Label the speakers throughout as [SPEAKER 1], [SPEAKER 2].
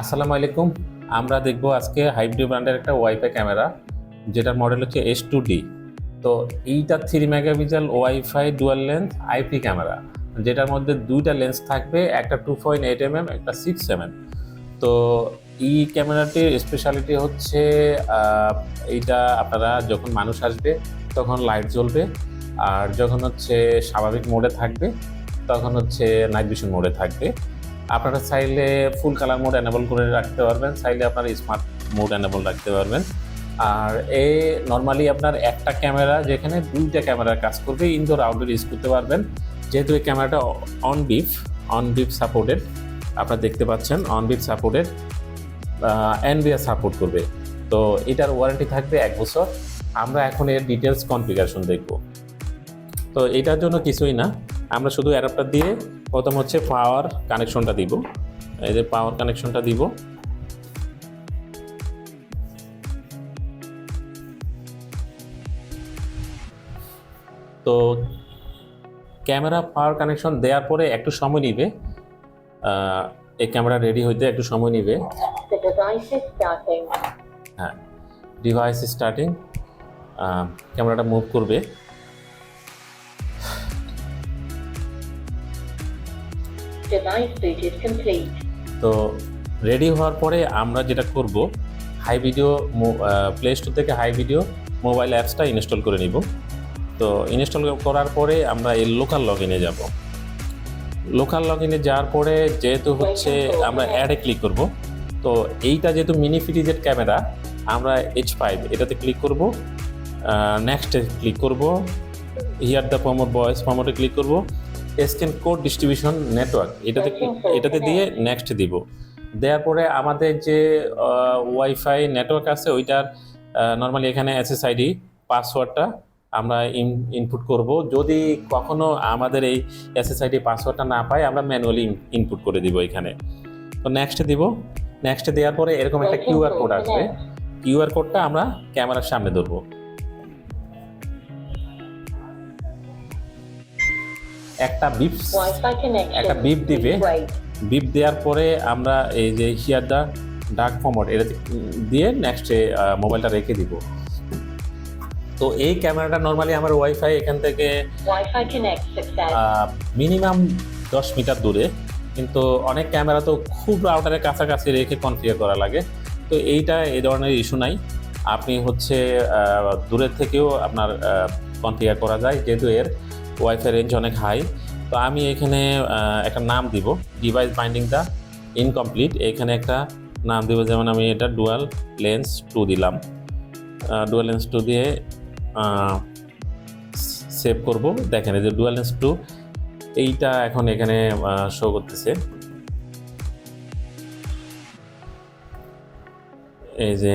[SPEAKER 1] আসসালামু আলাইকুম। আমরা দেখব আজকে হাইব্রিড ব্র্যান্ডের একটা ওয়াইফাই ক্যামেরা, যেটার মডেল হচ্ছে এস টু ডি তো এইটা three megapixel WiFi dual lens IP camera, যেটার মধ্যে দুইটা লেন্স থাকবে, একটা two point eight M M একটা সিক্স এম এম তো এই ক্যামেরাটির স্পেশালিটি হচ্ছে এইটা আপনারা যখন মানুষ আসবে, তখন লাইট জ্বলবে, আর যখন হচ্ছে স্বাভাবিক মোডে থাকবে, তখন হচ্ছে নাইট ভিশন মোডে থাকবে। আপনারা চাইলে ফুল কালার মোড এনেবল করে রাখতে পারবেন, চাইলে আপনার স্মার্ট মোড এনেবল রাখতে পারবেন। আর এ নর্মালি আপনার একটা ক্যামেরা যেখানে দুইটা ক্যামেরা কাজ করবে ইনডোর আউটডোর ইউজ করতে পারবেন। যেহেতু এই ক্যামেরাটা ONVIF ONVIF supported আপনারা দেখতে পাচ্ছেন ONVIF supported NVR support করবে। তো এটার ওয়ারেন্টি থাকবে এক বছর। আমরা এখন এর ডিটেলস কনফিগারেশন দেখব। তো এটার জন্য কিছুই না। আমরা শুধু অ্যাডাপ্টার দিয়ে প্রথম হচ্ছে পাওয়ার কানেকশনটা দিব। এই যে পাওয়ার কানেকশনটা দিব। তো ক্যামেরা পাওয়ার কানেকশন দেওয়ার পরে একটু সময় নিবে। এই ক্যামেরা রেডি হইতে একটু সময় নিবে. হ্যাঁ ডিভাইস স্টার্টিং ক্যামেরাটা মুভ করবে।
[SPEAKER 2] Is complete.
[SPEAKER 1] তো রেডি হওয়ার পরে আমরা যেটা করব হাই ভিডিও প্লে স্টোর থেকে হাই ভিডিও মোবাইল অ্যাপসটা ইনস্টল করে নিব। তো ইনস্টল করার পরে আমরা এই লোকাল লগ ইনে যাব। লোকাল লগ ইনে যাওয়ার পরে যেহেতু হচ্ছে আমরা অ্যাডে ক্লিক করব তো এইটা যেহেতু মিনি ফিটিজের ক্যামেরা আমরা এইচ ফাইভ এটাতে ক্লিক করব নেক্সটে ক্লিক করব হিয়ার দ্য প্রমোট ভয়েস প্রমোটে ক্লিক করব এসকেন কোড ডিস্ট্রিবিউশন নেটওয়ার্ক এটাতে এটাতে দিয়ে নেক্সট দিব। দেওয়ার পরে আমাদের যে ওয়াইফাই নেটওয়ার্ক আছে ওইটার নর্মালি এখানে এসএসআইডি পাসওয়ার্ডটা আমরা ইনপুট করব। যদি কখনো আমাদের এই এসএসআইডি পাসওয়ার্ডটা না পাই আমরা ম্যানুয়ালি ইনপুট করে দিব এখানে। তো নেক্সট দিব। নেক্সট দেওয়ার পরে এরকম একটা কিউআর কোড আসবে। কিউআর কোডটা আমরা ক্যামেরার সামনে ধরবো। একটা বিপ একটা beep দিবে। বিপ দেওয়ার পরে আমরা এই যে হিয়ার দা ডার্ক ফরম্যাট এটা দিয়ে নেক্সটে মোবাইলটা রেখে দিব। তো এই ক্যামেরাটা নর্মালি আমার ওয়াইফাই এখান থেকে. মিনিমাম দশ মিটার দূরে। কিন্তু অনেক ক্যামেরা তো খুব রাউটারের কাছাকাছি রেখে কনফিগার করা লাগে। তো এইটা এই ধরনের ইস্যু নাই। আপনি হচ্ছে দূরের থেকেও আপনার কনফিগার করা যায়। যেহেতু এর ওয়াইফাই রেঞ্জ অনেক হাই তো আমি এখানে একটা নাম দিব। ডিভাইস বাইন্ডিংটা ইনকমপ্লিট এখানে একটা নাম দিব, যেমন আমি এটা ডুয়াল লেন্স টু দিলাম। ডুয়াল লেন্স টু দিয়ে সেভ করব। দেখেন, এই যে ডুয়াল লেন্স টু এইটা এখন এখানে শো করতেছে। এই যে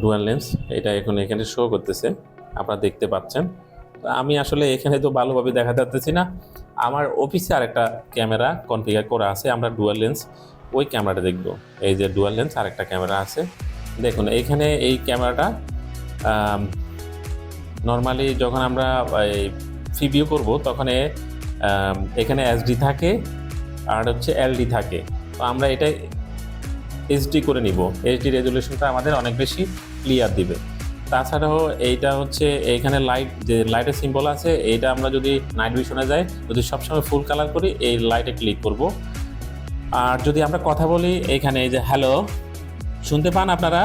[SPEAKER 1] ডুয়াল লেন্স এটা এখন এখানে শো করতেছে। আপনারা দেখতে পাচ্ছেন। আমি আসলে এখানে তো ভালোভাবে দেখা যাচ্ছে না। আমার অফিসে আরেকটা ক্যামেরা কনফিগার করা আছে, আমরা ডুয়াল লেন্স ওই ক্যামেরাটা দেখব। এই যে ডুয়াল লেন্স আরেকটা ক্যামেরা আছে। দেখুন, এখানে এই ক্যামেরাটা নর্মালি যখন আমরা, এই ভিডিও করব, তখন এখানে এসডি থাকে, আর হচ্ছে এলডি থাকে। তো আমরা এটা এইচডি করে নিব। এইচডি রেজলিউশনটা আমাদের অনেক বেশি ক্লিয়ার দিবে। তাছাড়াও এইটা হচ্ছে এইখানে লাইট যে লাইটের সিম্বল আছে, এইটা আমরা যদি নাইট ভিশনে যাই, যদি সবসময় ফুল কালার করি, এই লাইটে ক্লিক করব। আর যদি আমরা কথা বলি এইখানে এই যে হ্যালো শুনতে পান আপনারা?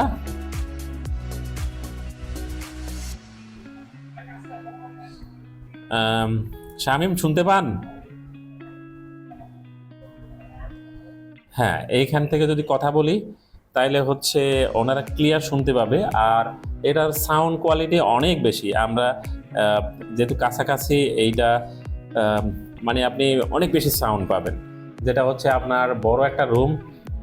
[SPEAKER 1] শামিম, শুনতে পান? হ্যাঁ এইখান থেকে যদি কথা বলি, তাইলে হচ্ছে ওনারা ক্লিয়ার শুনতে পাবে। আর এটার সাউন্ড কোয়ালিটি অনেক বেশি। আমরা যেহেতু কাছাকাছি এইটা মানে আপনি অনেক বেশি সাউন্ড পাবেন। যেটা হচ্ছে আপনার বড় একটা রুম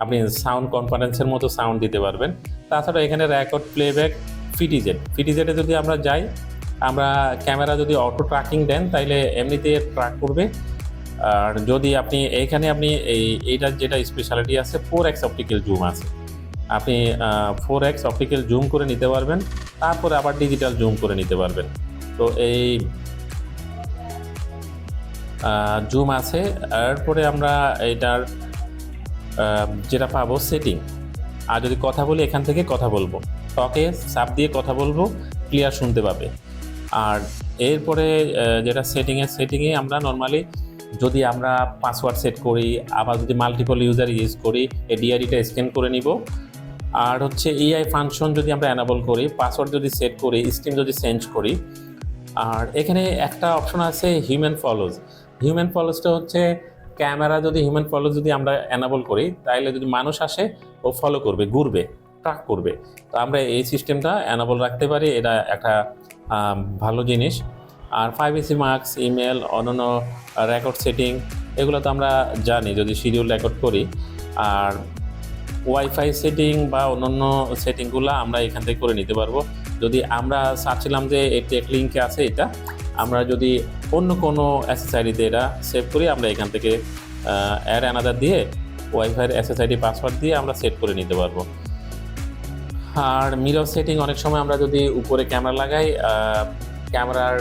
[SPEAKER 1] আপনি সাউন্ড কনফারেন্সের মতো সাউন্ড দিতে পারবেন। তাছাড়া এখানে রেকর্ড প্লেব্যাক ফিটিজেট ফিটিজেটে যদি আমরা যাই, আমরা ক্যামেরা যদি অটো ট্র্যাকিং দেন, তাইলে এমনিতে ট্র্যাক করবে। আর যদি আপনি এইখানে আপনি এই, এইটার যেটা স্পেশালিটি আছে ফোর এক্স অপটিক্যাল জুম আছে। আপনি ফোর এক্স অপটিক্যাল জুম করে নিতে পারবেন, তারপরে আবার ডিজিটাল জুম করে নিতে পারবেন। তো এই জুম আছে, এরপরে আমরা এটার যেটা পাবো সেটিং আর যদি কথা বলি, এখান থেকে কথা বলব। টকে চাপ দিয়ে কথা বলব ক্লিয়ার শুনতে পাবে। আর এরপরে যেটা সেটিংয়ে সেটিংয়ে আমরা নর্মালি যদি আমরা পাসওয়ার্ড সেট করি, আবার যদি মাল্টিপল ইউজার ইউজ করি, এই ডিআইডিটা স্ক্যান করে নিব। আর হচ্ছে এআই ফাংশন যদি আমরা অ্যানাবল করি পাসওয়ার্ড যদি সেট করি স্ক্রিন যদি চেঞ্জ করি, আর এখানে একটা অপশন আছে হিউম্যান ফলোজ হিউম্যান ফলোজটা হচ্ছে ক্যামেরা যদি হিউম্যান ফলোজ যদি আমরা অ্যানাবল করি তাহলে যদি মানুষ আসে, ও ফলো করবে, ঘুরবে ট্রাক করবে। তো আমরা এই সিস্টেমটা অ্যানাবল রাখতে পারি, এটা একটা ভালো জিনিস। আর ফাইভ এসি মার্কস ইমেল অন্যান্য রেকর্ড সেটিং এগুলো তো আমরা জানি, যদি শিডিউল রেকর্ড করি। আর ওয়াইফাই সেটিং বা অন্যান্য সেটিংগুলো আমরা এখান থেকে করে নিতে পারব। যদি আমরা চাচ্ছিলাম যে এই টেক লিঙ্কে আছে এটা, আমরা যদি অন্য কোনো অ্যাসেসারিতে এটা সেভ করি, আমরা এখান থেকে অ্যাড অ্যানাদার দিয়ে ওয়াইফাইয়ের অ্যাসেসারি পাসওয়ার্ড দিয়ে আমরা সেট করে নিতে পারব। আর মিরর সেটিং অনেক সময় আমরা যদি উপরে ক্যামেরা লাগাই ক্যামেরার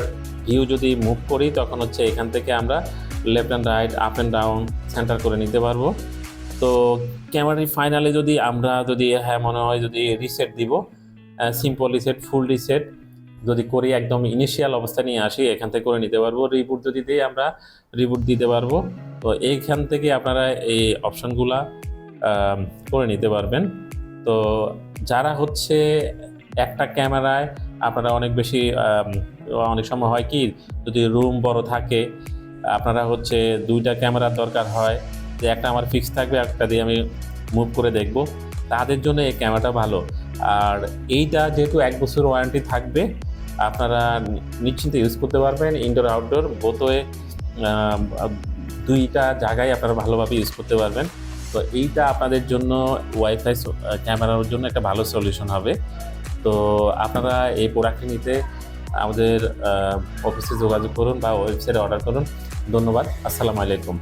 [SPEAKER 1] ভিউ যদি মুভ করি, তখন হচ্ছে এখান থেকে আমরা left and right up and down centre করে নিতে পারব। তো ক্যামেরার ফাইনালে যদি আমরা যদি হ্যাঁ মনে হয় যদি রিসেট দিব সিম্পল রিসেট ফুল রিসেট যদি করি একদম ইনিশিয়াল অবস্থা নিয়ে আসি, এখান থেকে করে নিতে পারব। রিবুট যদি দিই আমরা রিবুট দিতে পারব। তো এইখান থেকে আপনারা এই অপশনগুলা করে নিতে পারবেন। তো যারা হচ্ছে একটা ক্যামেরায় আপনারা অনেক বেশি অনেক সময় হয় কি, যদি রুম বড় থাকে, আপনারা হচ্ছে দুইটা ক্যামেরার দরকার হয়। যে একটা আমার ফিক্স থাকবে একটা দিয়ে আমি মুভ করে দেখব। তাদের জন্য এই ক্যামেরাটা ভালো। আর এইটা যেহেতু এক বছর ওয়ারেন্টি থাকবে, আপনারা নিশ্চিন্তে ইউজ করতে পারবেন। ইনডোর আউটডোর বোতয়ে দুইটা জায়গায় আপনারা ভালোভাবে ইউজ করতে পারবেন। তো এইটা আপনাদের জন্য ওয়াইফাই ক্যামেরার জন্য একটা ভালো সলিউশন হবে। তো আপনারা এই প্রোডাক্টটি নিতে আমাদের অফিসে যোগাযোগ করুন বা ওয়েবসাইটে অর্ডার করুন। ধন্যবাদ। আসসালামু আলাইকুম।